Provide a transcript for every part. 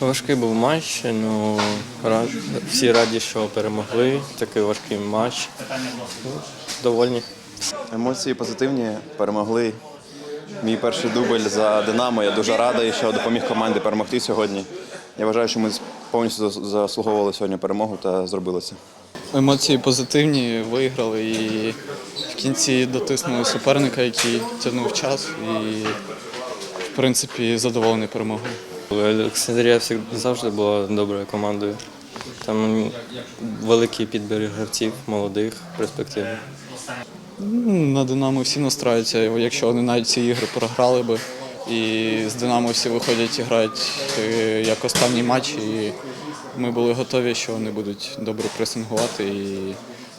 Важкий був матч, ну рад, всі раді, що перемогли. Такий важкий матч. Ну, довольні. Емоції позитивні, перемогли. Мій перший дубль за Динамо. Я дуже радий, що допоміг команді перемогти сьогодні. Я вважаю, що ми повністю заслуговували сьогодні перемогу та зробили це. Емоції позитивні, виграли і в кінці дотиснули суперника, який тягнув час. І, в принципі, задоволений перемогою. Олександрія завжди була доброю командою. Там великий підбір гравців, молодих, перспективних. Ну, На Динамо всі настраються, якщо вони навіть ці ігри програли би. І з Динамо всі виходять і грають е, як останній матч. І ми були готові, що вони будуть добре пресингувати. І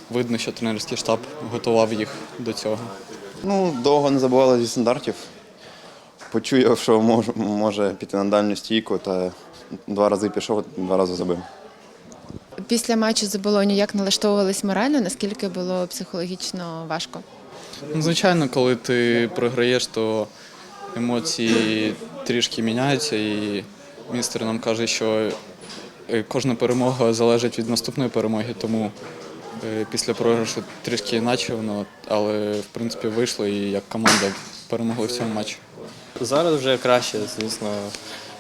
видно, що тренерський штаб готував їх до цього. Ну, довго не забували зі стандартів. Почуяв, що мож, може піти на дальню стійку, та два рази пішов, два рази забив. Після матчу з Болонью як налаштовувались морально, наскільки було психологічно важко? Ну, Звичайно, коли ти програєш, то емоції трішки міняються, і міністр нам каже, що е, кожна перемога залежить від наступної перемоги, тому е, після програшу трішки іначе воно, але в принципі вийшло і як команда перемогли в цьому матчі. Зараз вже краще, звісно.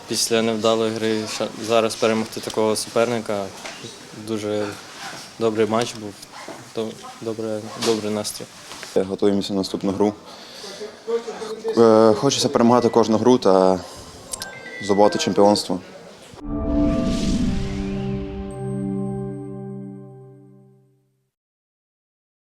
Після невдалої гри зараз перемогти такого суперника. Дуже добрий матч був. Добре, добрий настрій. Готуємося на наступну гру. Е, Хочеться перемагати кожну гру та здобувати чемпіонство.